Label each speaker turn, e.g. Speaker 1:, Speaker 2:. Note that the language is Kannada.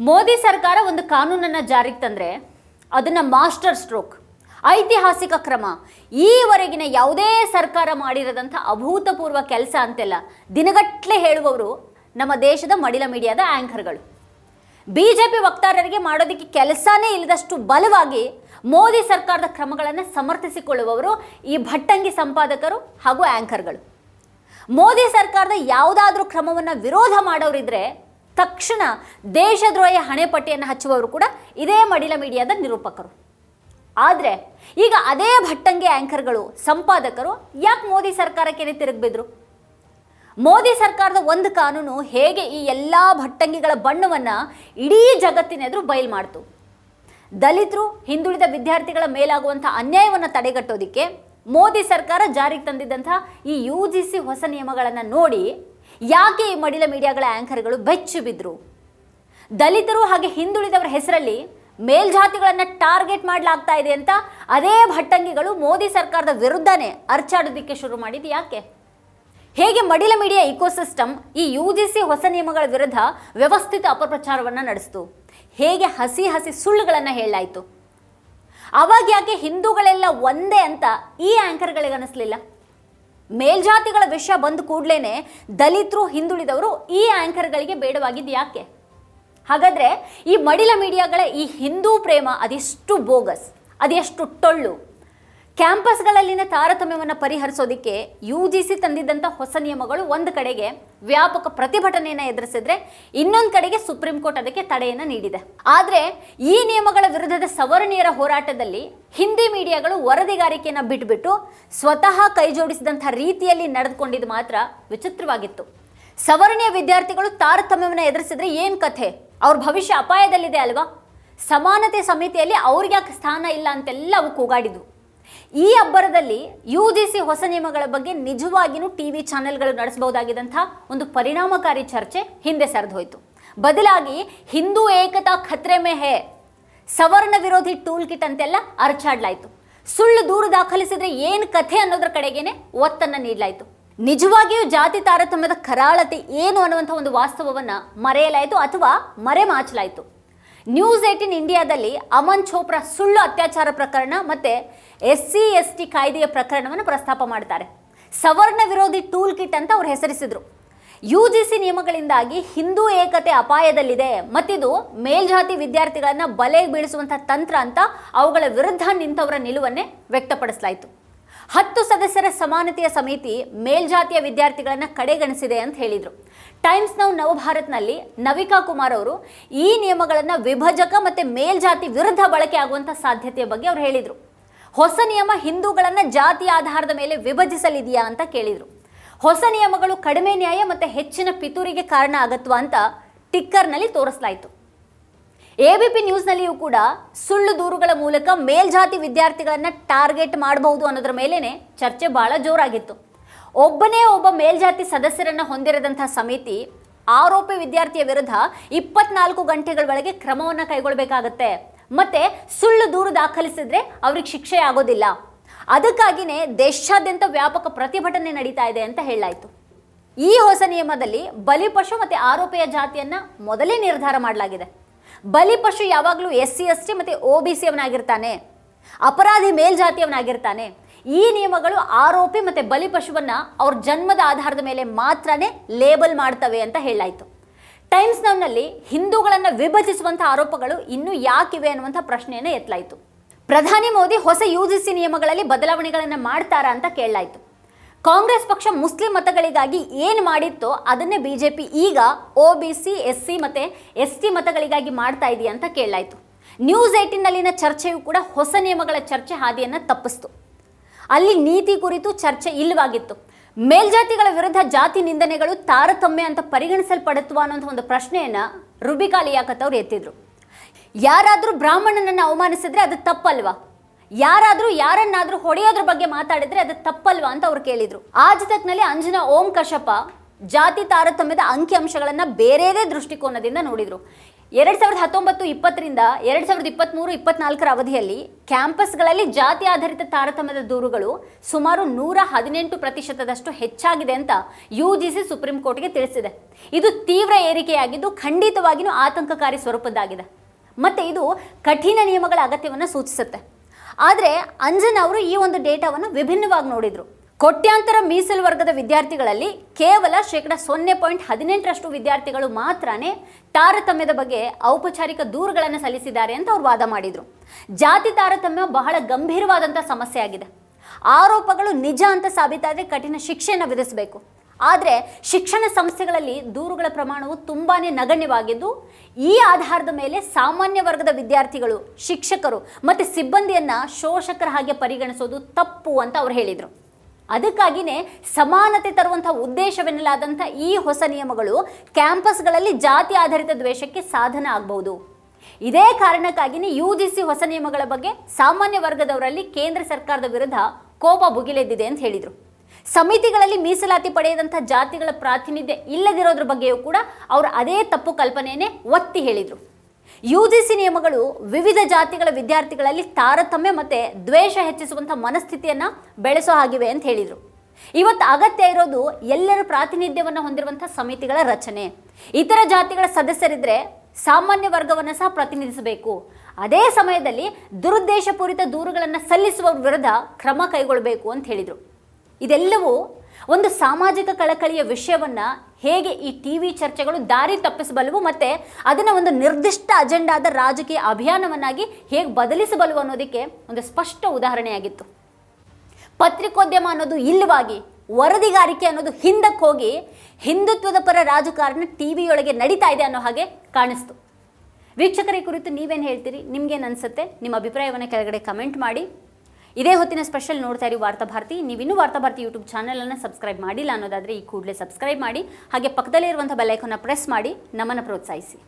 Speaker 1: ಮೋದಿ ಸರ್ಕಾರ ಒಂದು ಕಾನೂನನ್ನು ಜಾರಿಗೆ ತಂದರೆ ಅದನ್ನು ಮಾಸ್ಟರ್ ಸ್ಟ್ರೋಕ್, ಐತಿಹಾಸಿಕ ಕ್ರಮ, ಈವರೆಗಿನ ಯಾವುದೇ ಸರ್ಕಾರ ಮಾಡಿರದಂಥ ಅಭೂತಪೂರ್ವ ಕೆಲಸ ಅಂತೆಲ್ಲ ದಿನಗಟ್ಟಲೆ ಹೇಳುವವರು ನಮ್ಮ ದೇಶದ ಮಡಿಲ ಮೀಡಿಯಾದ ಆ್ಯಂಕರ್ಗಳು ಬಿ ಜೆ ಪಿ ವಕ್ತಾರರಿಗೆ ಮಾಡೋದಕ್ಕೆ ಕೆಲಸನೇ ಇಲ್ಲದಷ್ಟು ಬಲವಾಗಿ ಮೋದಿ ಸರ್ಕಾರದ ಕ್ರಮಗಳನ್ನು ಸಮರ್ಥಿಸಿಕೊಳ್ಳುವವರು ಈ ಭಟ್ಟಂಗಿ ಸಂಪಾದಕರು ಹಾಗೂ ಆ್ಯಂಕರ್ಗಳು ಮೋದಿ ಸರ್ಕಾರದ ಯಾವುದಾದ್ರೂ ಕ್ರಮವನ್ನು ವಿರೋಧ ಮಾಡೋರಿದ್ರೆ ತಕ್ಷಣ ದೇಶದ್ರೋಹಿ ಹಣೆಪಟ್ಟಿಯನ್ನು ಹಚ್ಚುವವರು ಕೂಡ ಇದೇ ಮಡಿಲ ಮೀಡಿಯಾದ ನಿರೂಪಕರು. ಆದರೆ ಈಗ ಅದೇ ಭಟ್ಟಂಗಿ ಆ್ಯಂಕರ್ಗಳು ಸಂಪಾದಕರು ಯಾಕೆ ಮೋದಿ ಸರ್ಕಾರಕ್ಕೆ ತಿರುಗಿಬಿದ್ರು ಮೋದಿ ಸರ್ಕಾರದ ಒಂದು ಕಾನೂನು ಹೇಗೆ ಈ ಎಲ್ಲ ಭಟ್ಟಂಗಿಗಳ ಬಣ್ಣವನ್ನು ಇಡೀ ಜಗತ್ತಿನೆದುರು ಬಯಲು ಮಾಡ್ತು? ದಲಿತರು, ಹಿಂದುಳಿದ ವಿದ್ಯಾರ್ಥಿಗಳ ಮೇಲಾಗುವಂಥ ಅನ್ಯಾಯವನ್ನು ತಡೆಗಟ್ಟೋದಕ್ಕೆ ಮೋದಿ ಸರ್ಕಾರ ಜಾರಿಗೆ ತಂದಿದ್ದಂಥ ಈ ಯು ಜಿ ಸಿ ಹೊಸ ನಿಯಮಗಳನ್ನು ನೋಡಿ ಯಾಕೆ ಈ ಮಡಿಲ ಮೀಡಿಯಾಗಳ ಆ್ಯಂಕರ್ಗಳು ಬೆಚ್ಚು ಬಿದ್ದರು ದಲಿತರು ಹಾಗೆ ಹಿಂದುಳಿದವರ ಹೆಸರಲ್ಲಿ ಮೇಲ್ಜಾತಿಗಳನ್ನು ಟಾರ್ಗೆಟ್ ಮಾಡಲಾಗ್ತಾ ಇದೆ ಅಂತ ಅದೇ ಭಟ್ಟಂಗಿಗಳು ಮೋದಿ ಸರ್ಕಾರದ ವಿರುದ್ಧನೇ ಅರ್ಚಾಡೋದಿಕ್ಕೆ ಶುರು ಮಾಡಿದ್ದು ಯಾಕೆ? ಹೇಗೆ ಮಡಿಲ ಮೀಡಿಯಾ ಇಕೋಸಿಸ್ಟಮ್ ಈ ಯು ಜಿ ಸಿ ಹೊಸ ನಿಯಮಗಳ ವಿರುದ್ಧ ವ್ಯವಸ್ಥಿತ ಅಪಪ್ರಚಾರವನ್ನು ನಡೆಸಿತು? ಹೇಗೆ ಹಸಿ ಹಸಿ ಸುಳ್ಳುಗಳನ್ನು ಹೇಳಲಾಯಿತು? ಅವಾಗ ಯಾಕೆ ಹಿಂದೂಗಳೆಲ್ಲ ಒಂದೇ ಅಂತ ಈ ಆ್ಯಂಕರ್ಗಳಿಗೆ ಅನಿಸ್ಲಿಲ್ಲ? ಮೇಲ್ಜಾತಿಗಳ ವಿಷಯ ಬಂದ ಕೂಡಲೇ ದಲಿತರು ಹಿಂದುಳಿದವರು ಈ ಆ್ಯಂಕರ್ಗಳಿಗೆ ಬೇಡವಾಗಿದ್ದು ಯಾಕೆ? ಹಾಗಾದರೆ ಈ ಮಡಿಲ ಮೀಡಿಯಾಗಳ ಈ ಹಿಂದೂ ಪ್ರೇಮ ಅದೆಷ್ಟು ಬೋಗಸ್, ಅದೆಷ್ಟು ಟೊಳ್ಳು ಕ್ಯಾಂಪಸ್ಗಳಲ್ಲಿನ ತಾರತಮ್ಯವನ್ನು ಪರಿಹರಿಸೋದಕ್ಕೆ ಯು ಜಿ ಸಿ ತಂದಿದ್ದಂಥ ಹೊಸ ನಿಯಮಗಳು ಒಂದು ಕಡೆಗೆ ವ್ಯಾಪಕ ಪ್ರತಿಭಟನೆಯನ್ನು ಎದುರಿಸಿದ್ರೆ ಇನ್ನೊಂದು ಕಡೆಗೆ ಸುಪ್ರೀಂ ಕೋರ್ಟ್ ಅದಕ್ಕೆ ತಡೆಯನ್ನು ನೀಡಿದೆ. ಆದರೆ ಈ ನಿಯಮಗಳ ವಿರುದ್ಧದ ಸವರ್ಣೀಯರ ಹೋರಾಟದಲ್ಲಿ ಹಿಂದಿ ಮೀಡಿಯಾಗಳು ವರದಿಗಾರಿಕೆಯನ್ನು ಬಿಟ್ಬಿಟ್ಟು ಸ್ವತಃ ಕೈಜೋಡಿಸಿದಂಥ ರೀತಿಯಲ್ಲಿ ನಡೆದುಕೊಂಡಿದ್ದು ಮಾತ್ರ ವಿಚಿತ್ರವಾಗಿತ್ತು. ಸವರ್ಣೀಯ ವಿದ್ಯಾರ್ಥಿಗಳು ತಾರತಮ್ಯವನ್ನು ಎದುರಿಸಿದ್ರೆ ಏನು ಕಥೆ? ಅವ್ರ ಭವಿಷ್ಯ ಅಪಾಯದಲ್ಲಿದೆ ಅಲ್ವಾ? ಸಮಾನತೆ ಸಮಿತಿಯಲ್ಲಿ ಅವ್ರಿಗೆ ಯಾಕೆ ಸ್ಥಾನ ಇಲ್ಲ ಅಂತೆಲ್ಲ ಅವು ಕೂಗಾಡಿದ್ವು ಈ ಅಬ್ಬರದಲ್ಲಿ ಯು ಜಿ ಸಿ ಹೊಸ ನಿಯಮಗಳ ಬಗ್ಗೆ ನಿಜವಾಗಿಯೂ ಟಿ ವಿ ಚಾನೆಲ್ಗಳು ನಡೆಸಬಹುದಾಗಿದ್ದಂಥ ಒಂದು ಪರಿಣಾಮಕಾರಿ ಚರ್ಚೆ ಹಿಂದೆ ಸರಿದು ಹೋಯಿತು. ಬದಲಾಗಿ ಹಿಂದೂ ಏಕತಾ ಖತ್ರೆ ಮೇ ಹೇ, ಸವರ್ಣ ವಿರೋಧಿ ಟೂಲ್ ಕಿಟ್ ಅಂತೆಲ್ಲ ಅರ್ಚಾಡ್ಲಾಯಿತು ಸುಳ್ಳು ದೂರು ದಾಖಲಿಸಿದ್ರೆ ಏನು ಕಥೆ ಅನ್ನೋದ್ರ ಕಡೆಗೇನೆ ಒತ್ತನ್ನು ನೀಡಲಾಯಿತು. ನಿಜವಾಗಿಯೂ ಜಾತಿ ತಾರತಮ್ಯದ ಕರಾಳತೆ ಏನು ಅನ್ನುವಂಥ ಒಂದು ವಾಸ್ತವವನ್ನು ಮರೆಯಲಾಯಿತು ಅಥವಾ ಮರೆಮಾಚಲಾಯಿತು. ನ್ಯೂಸ್ ಏಟಿನ್ ಇಂಡಿಯಾದಲ್ಲಿ ಅಮನ್ ಚೋಪ್ರಾ ಸುಳ್ಳು ಅತ್ಯಾಚಾರ ಪ್ರಕರಣ ಮತ್ತು ಎಸ್ ಸಿ ಎಸ್ ಟಿ ಕಾಯ್ದೆಯ ಪ್ರಕರಣವನ್ನು ಪ್ರಸ್ತಾಪ ಮಾಡ್ತಾರೆ ಸವರ್ಣ ವಿರೋಧಿ ಟೂಲ್ ಕಿಟ್ ಅಂತ ಅವ್ರು ಹೆಸರಿಸಿದ್ರು. ಯು ಜಿ ಸಿ ನಿಯಮಗಳಿಂದಾಗಿ ಹಿಂದೂ ಏಕತೆ ಅಪಾಯದಲ್ಲಿದೆ. ಮತ್ತಿದು ಮೇಲ್ಜಾತಿ ವಿದ್ಯಾರ್ಥಿಗಳನ್ನು ಬಲೆಗೆ ಬೀಳಿಸುವಂಥ ತಂತ್ರ ಅಂತ ಅವುಗಳ ವಿರುದ್ಧ ನಿಂತವರ ನಿಲುವನ್ನೇ ವ್ಯಕ್ತಪಡಿಸಲಾಯಿತು. ಹತ್ತು ಸದಸ್ಯರ ಸಮಾನತೆಯ ಸಮಿತಿ ಮೇಲ್ಜಾತಿಯ ವಿದ್ಯಾರ್ಥಿಗಳನ್ನು ಕಡೆಗಣಿಸಿದೆ ಅಂತ ಹೇಳಿದರು. ಟೈಮ್ಸ್ ನೌ ನವಭಾರತ್ನಲ್ಲಿ ನವಿಕಾ ಕುಮಾರ್ ಅವರು ಈ ನಿಯಮಗಳನ್ನು ವಿಭಜಕ ಮತ್ತು ಮೇಲ್ಜಾತಿ ವಿರುದ್ಧ ಬಳಕೆ ಆಗುವಂಥ ಸಾಧ್ಯತೆಯ ಬಗ್ಗೆ ಅವರು ಹೇಳಿದರು. ಹೊಸ ನಿಯಮ ಹಿಂದೂಗಳನ್ನು ಜಾತಿ ಆಧಾರದ ಮೇಲೆ ವಿಭಜಿಸಲಿದೆಯಾ ಅಂತ ಕೇಳಿದರು. ಹೊಸ ನಿಯಮಗಳು ಕಡಿಮೆ ನ್ಯಾಯ ಮತ್ತು ಹೆಚ್ಚಿನ ಪಿತೂರಿಗೆ ಕಾರಣ ಆಗತ್ವ ಅಂತ ಟಿಕ್ಕರ್ನಲ್ಲಿ ತೋರಿಸಲಾಯಿತು. ಎ ಬಿ ಪಿ ನ್ಯೂಸ್ನಲ್ಲಿಯೂ ಕೂಡ ಸುಳ್ಳು ದೂರುಗಳ ಮೂಲಕ ಮೇಲ್ಜಾತಿ ವಿದ್ಯಾರ್ಥಿಗಳನ್ನು ಟಾರ್ಗೆಟ್ ಮಾಡಬಹುದು ಅನ್ನೋದ್ರ ಮೇಲೇನೆ ಚರ್ಚೆ ಬಹಳ ಜೋರಾಗಿತ್ತು. ಒಬ್ಬನೇ ಒಬ್ಬ ಮೇಲ್ಜಾತಿ ಸದಸ್ಯರನ್ನು ಹೊಂದಿರದಂಥ ಸಮಿತಿ ಆರೋಪಿ ವಿದ್ಯಾರ್ಥಿಯ ವಿರುದ್ಧ ಇಪ್ಪತ್ನಾಲ್ಕು ಗಂಟೆಗಳ ಒಳಗೆ ಕ್ರಮವನ್ನು ಕೈಗೊಳ್ಳಬೇಕಾಗತ್ತೆ ಮತ್ತೆ ಸುಳ್ಳು ದೂರು ದಾಖಲಿಸಿದ್ರೆ ಅವ್ರಿಗೆ ಶಿಕ್ಷೆ ಆಗೋದಿಲ್ಲ. ಅದಕ್ಕಾಗಿಯೇ ದೇಶಾದ್ಯಂತ ವ್ಯಾಪಕ ಪ್ರತಿಭಟನೆ ನಡೀತಾ ಇದೆ ಅಂತ ಹೇಳಲಾಯಿತು. ಈ ಹೊಸ ನಿಯಮದಲ್ಲಿ ಬಲಿಪಶು ಮತ್ತು ಆರೋಪಿಯ ಜಾತಿಯನ್ನು ಮೊದಲೇ ನಿರ್ಧಾರ ಮಾಡಲಾಗಿದೆ. ಬಲಿಪಶು ಯಾವಾಗಲೂ ಎಸ್ ಸಿ ಎಸ್ ಟಿ ಮತ್ತು ಒ ಬಿ ಸಿ ಅವನಾಗಿರ್ತಾನೆ. ಅಪರಾಧಿ ಮೇಲ್ಜಾತಿಯವನಾಗಿರ್ತಾನೆ. ಈ ನಿಯಮಗಳು ಆರೋಪಿ ಮತ್ತು ಬಲಿಪಶುವನ್ನು ಅವ್ರ ಜನ್ಮದ ಆಧಾರದ ಮೇಲೆ ಮಾತ್ರನೇ ಲೇಬಲ್ ಮಾಡ್ತವೆ ಅಂತ ಹೇಳಾಯಿತು ಟೈಮ್ಸ್ ನೌನಲ್ಲಿ ಹಿಂದೂಗಳನ್ನು ವಿಭಜಿಸುವಂಥ ಆರೋಪಗಳು ಇನ್ನೂ ಯಾಕಿವೆ ಅನ್ನುವಂಥ ಪ್ರಶ್ನೆಯನ್ನು ಎತ್ತಲಾಯಿತು. ಪ್ರಧಾನಿ ಮೋದಿ ಹೊಸ ಯು ಜಿ ಸಿ ನಿಯಮಗಳಲ್ಲಿ ಬದಲಾವಣೆಗಳನ್ನು ಮಾಡ್ತಾರಾ ಅಂತ ಕೇಳಲಾಯಿತು. ಕಾಂಗ್ರೆಸ್ ಪಕ್ಷ ಮುಸ್ಲಿಂ ಮತಗಳಿಗಾಗಿ ಏನು ಮಾಡಿತ್ತೋ ಅದನ್ನೇ ಬಿ ಜೆ ಪಿ ಈಗ O B C S C ಮತ್ತು ಎಸ್ ಟಿ ಮತಗಳಿಗಾಗಿ ಮಾಡ್ತಾ ಇದೆಯಾ ಅಂತ ಕೇಳಲಾಯಿತು. ನ್ಯೂಸ್ ಏಟಿನ್ನಲ್ಲಿನ ಚರ್ಚೆಯೂ ಕೂಡ ಹೊಸ ನಿಯಮಗಳ ಚರ್ಚೆ ಹಾದಿಯನ್ನು ತಪ್ಪಿಸ್ತು. ಅಲ್ಲಿ ನೀತಿ ಕುರಿತು ಚರ್ಚೆ ಇಲ್ಲವಾಗಿತ್ತು. ಮೇಲ್ಜಾತಿಗಳ ವಿರುದ್ಧ ಜಾತಿ ನಿಂದನೆಗಳು ತಾರತಮ್ಯ ಅಂತ ಪರಿಗಣಿಸಲ್ಪಡುತ್ತವಾ ಅನ್ನೋಂಥ ಒಂದು ಪ್ರಶ್ನೆಯನ್ನು ರುಬಿಕಾ ಲಿಯಾಕತ್ ಅವ್ರು ಎತ್ತಿದ್ರು. ಯಾರಾದರೂ ಬ್ರಾಹ್ಮಣನನ್ನು ಅವಮಾನಿಸಿದ್ರೆ ಅದು ತಪ್ಪಲ್ವಾ? ಯಾರಾದರೂ ಯಾರನ್ನಾದರೂ ಹೊಡೆಯೋದ್ರ ಬಗ್ಗೆ ಮಾತಾಡಿದ್ರೆ ಅದು ತಪ್ಪಲ್ವಾ ಅಂತ ಅವ್ರು ಕೇಳಿದ್ರು. ಆಜ್ ತಕ್ನಲ್ಲಿ ಅಂಜನ ಓಂ ಕಶಪ ಜಾತಿ ತಾರತಮ್ಯದ ಅಂಕಿಅಂಶಗಳನ್ನು ಬೇರೆದೇ ದೃಷ್ಟಿಕೋನದಿಂದ ನೋಡಿದ್ರು. ಎರಡು ಸಾವಿರದ ಹತ್ತೊಂಬತ್ತು ಇಪ್ಪತ್ತರಿಂದ ಎರಡು ಸಾವಿರದ ಇಪ್ಪತ್ತ್ಮೂರು ಇಪ್ಪತ್ನಾಲ್ಕರ ಅವಧಿಯಲ್ಲಿ ಕ್ಯಾಂಪಸ್ಗಳಲ್ಲಿ ಜಾತಿ ಆಧಾರಿತ ತಾರತಮ್ಯದ ದೂರುಗಳು ಸುಮಾರು ನೂರ ಹದಿನೆಂಟು ಪ್ರತಿಶತದಷ್ಟು ಹೆಚ್ಚಾಗಿದೆ ಅಂತ ಯು ಜಿ ಸಿ ಸುಪ್ರೀಂ ಕೋರ್ಟ್ಗೆ ತಿಳಿಸಿದೆ. ಇದು ತೀವ್ರ ಏರಿಕೆಯಾಗಿದ್ದು ಖಂಡಿತವಾಗಿಯೂ ಆತಂಕಕಾರಿ ಸ್ವರೂಪದ್ದಾಗಿದೆ. ಮತ್ತು ಇದು ಕಠಿಣ ನಿಯಮಗಳ ಅಗತ್ಯವನ್ನು ಸೂಚಿಸುತ್ತೆ. ಆದರೆ ಅಂಜನ್ ಅವರು ಈ ಒಂದು ಡೇಟಾವನ್ನು ವಿಭಿನ್ನವಾಗಿ ನೋಡಿದರು. ಕೋಟ್ಯಾಂತರ ಮೀಸಲು ವರ್ಗದ ವಿದ್ಯಾರ್ಥಿಗಳಲ್ಲಿ ಕೇವಲ ಶೇಕಡ ಸೊನ್ನೆ ಪಾಯಿಂಟ್ ಹದಿನೆಂಟರಷ್ಟು ವಿದ್ಯಾರ್ಥಿಗಳು ಮಾತ್ರನೇ ತಾರತಮ್ಯದ ಬಗ್ಗೆ ಔಪಚಾರಿಕ ದೂರುಗಳನ್ನು ಸಲ್ಲಿಸಿದ್ದಾರೆ ಅಂತ ಅವರು ವಾದ ಮಾಡಿದರು. ಜಾತಿ ತಾರತಮ್ಯ ಬಹಳ ಗಂಭೀರವಾದಂಥ ಸಮಸ್ಯೆ ಆಗಿದೆ. ಆರೋಪಗಳು ನಿಜ ಅಂತ ಸಾಬೀತಾದರೆ ಕಠಿಣ ಶಿಕ್ಷೆಯನ್ನು ವಿಧಿಸಬೇಕು. ಆದರೆ ಶಿಕ್ಷಣ ಸಂಸ್ಥೆಗಳಲ್ಲಿ ದೂರುಗಳ ಪ್ರಮಾಣವು ತುಂಬಾ ನಗಣ್ಯವಾಗಿದ್ದು, ಈ ಆಧಾರದ ಮೇಲೆ ಸಾಮಾನ್ಯ ವರ್ಗದ ವಿದ್ಯಾರ್ಥಿಗಳು, ಶಿಕ್ಷಕರು ಮತ್ತು ಸಿಬ್ಬಂದಿಯನ್ನು ಶೋಷಕರ ಹಾಗೆ ಪರಿಗಣಿಸೋದು ತಪ್ಪು ಅಂತ ಅವ್ರು ಹೇಳಿದರು. ಅದಕ್ಕಾಗಿಯೇ ಸಮಾನತೆ ತರುವಂಥ ಉದ್ದೇಶವೆನ್ನಲಾದಂಥ ಈ ಹೊಸ ನಿಯಮಗಳು ಕ್ಯಾಂಪಸ್ಗಳಲ್ಲಿ ಜಾತಿ ಆಧಾರಿತ ದ್ವೇಷಕ್ಕೆ ಸಾಧನ ಆಗಬಹುದು. ಇದೇ ಕಾರಣಕ್ಕಾಗಿಯೇ ಯು ಜಿ ಸಿ ಹೊಸ ನಿಯಮಗಳ ಬಗ್ಗೆ ಸಾಮಾನ್ಯ ವರ್ಗದವರಲ್ಲಿ ಕೇಂದ್ರ ಸರ್ಕಾರದ ವಿರುದ್ಧ ಕೋಪ ಭುಗಿಲೆದ್ದಿದೆ ಅಂತ ಹೇಳಿದರು. ಸಮಿತಿಗಳಲ್ಲಿ ಮೀಸಲಾತಿ ಪಡೆಯದಂಥ ಜಾತಿಗಳ ಪ್ರಾತಿನಿಧ್ಯ ಇಲ್ಲದಿರೋದ್ರ ಬಗ್ಗೆಯೂ ಕೂಡ ಅವರು ಅದೇ ತಪ್ಪು ಕಲ್ಪನೆಯೇ ಒತ್ತಿ ಹೇಳಿದರು. ಯು ಜಿ ಸಿ ನಿಯಮಗಳು ವಿವಿಧ ಜಾತಿಗಳ ವಿದ್ಯಾರ್ಥಿಗಳಲ್ಲಿ ತಾರತಮ್ಯ ಮತ್ತು ದ್ವೇಷ ಹೆಚ್ಚಿಸುವಂಥ ಮನಸ್ಥಿತಿಯನ್ನು ಬೆಳೆಸೋ ಹಾಗಿವೆ ಅಂತ ಹೇಳಿದರು. ಇವತ್ತು ಅಗತ್ಯ ಇರೋದು ಎಲ್ಲರ ಪ್ರಾತಿನಿಧ್ಯವನ್ನು ಹೊಂದಿರುವಂಥ ಸಮಿತಿಗಳ ರಚನೆ. ಇತರ ಜಾತಿಗಳ ಸದಸ್ಯರಿದ್ದರೆ ಸಾಮಾನ್ಯ ವರ್ಗವನ್ನು ಸಹ ಪ್ರತಿನಿಧಿಸಬೇಕು. ಅದೇ ಸಮಯದಲ್ಲಿ ದುರುದ್ದೇಶಪೂರಿತ ದೂರುಗಳನ್ನು ಸಲ್ಲಿಸುವ ವಿರುದ್ಧ ಕ್ರಮ ಕೈಗೊಳ್ಳಬೇಕು ಅಂತ ಹೇಳಿದರು. ಇದೆಲ್ಲವೂ ಒಂದು ಸಾಮಾಜಿಕ ಕಳಕಳಿಯ ವಿಷಯವನ್ನು ಹೇಗೆ ಈ ಟಿ ವಿ ಚರ್ಚೆಗಳು ದಾರಿ ತಪ್ಪಿಸಬಲ್ಲವು ಮತ್ತು ಅದನ್ನು ಒಂದು ನಿರ್ದಿಷ್ಟ ಅಜೆಂಡಾದ ರಾಜಕೀಯ ಅಭಿಯಾನವನ್ನಾಗಿ ಹೇಗೆ ಬದಲಿಸಬಲ್ಲವು ಅನ್ನೋದಕ್ಕೆ ಒಂದು ಸ್ಪಷ್ಟ ಉದಾಹರಣೆಯಾಗಿತ್ತು. ಪತ್ರಿಕೋದ್ಯಮ ಅನ್ನೋದು ಇಲ್ಲವಾಗಿ ವರದಿಗಾರಿಕೆ ಅನ್ನೋದು ಹಿಂದಕ್ಕೆ ಹೋಗಿ ಹಿಂದುತ್ವದ ಪರ ರಾಜಕಾರಣ ಟಿ ವಿಯೊಳಗೆ ನಡೀತಾ ಇದೆ ಅನ್ನೋ ಹಾಗೆ ಕಾಣಿಸ್ತು. ವೀಕ್ಷಕರ ಕುರಿತು ನೀವೇನು ಹೇಳ್ತೀರಿ? ನಿಮಗೇನು ಅನಿಸುತ್ತೆ? ನಿಮ್ಮ ಅಭಿಪ್ರಾಯವನ್ನು ಕೆಳಗಡೆ ಕಮೆಂಟ್ ಮಾಡಿ. ಇದೇ ಹೊತ್ತಿನ ಸ್ಪೆಷಲ್ ನೋಡ್ತಾ ಇರಿ ವಾರ್ತಾಭಾರತಿ ನೀವಿನ್ನೂ ವಾರ್ತಾಭಾರತಿ ಯೂಟ್ಯೂಬ್ ಚಾನಲನ್ನು ಸಬ್ಸ್ಕ್ರೈಬ್ ಮಾಡಿಲ್ಲ ಅನ್ನೋದಾದರೆ ಈ ಕೂಡಲೇ ಸಬ್ಸ್ಕ್ರೈಬ್ ಮಾಡಿ, ಹಾಗೆ ಪಕ್ಕದಲ್ಲೇ ಇರುವಂಥ ಬೆಲ್ಲೈಕನ್ನ ಪ್ರೆಸ್ ಮಾಡಿ, ನಮ್ಮನ್ನು ಪ್ರೋತ್ಸಾಹಿಸಿ.